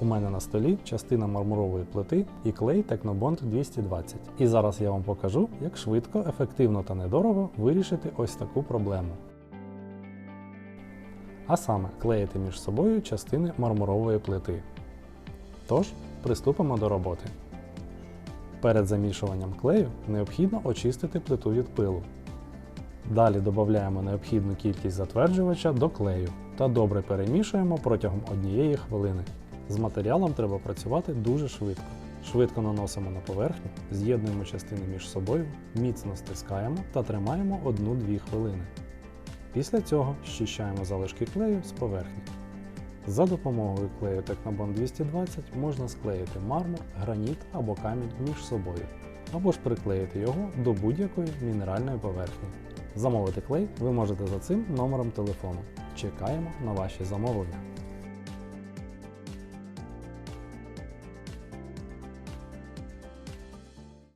У мене на столі частина мармурової плити і клей Technobond 220. І зараз я вам покажу, як швидко, ефективно та недорого вирішити ось таку проблему. А саме клеїти між собою частини мармурової плити. Тож, приступимо до роботи. Перед замішуванням клею необхідно очистити плиту від пилу. Далі додаємо необхідну кількість затверджувача до клею та добре перемішуємо протягом однієї хвилини. З матеріалом треба працювати дуже швидко. Швидко наносимо на поверхню, з'єднуємо частини між собою, міцно стискаємо та тримаємо 1-2 хвилини. Після цього щищаємо залишки клею з поверхні. За допомогою клею Technobond 220 можна склеїти мармур, граніт або камінь між собою, або ж приклеїти його до будь-якої мінеральної поверхні. Замовити клей ви можете за цим номером телефону. Чекаємо на ваші замовлення.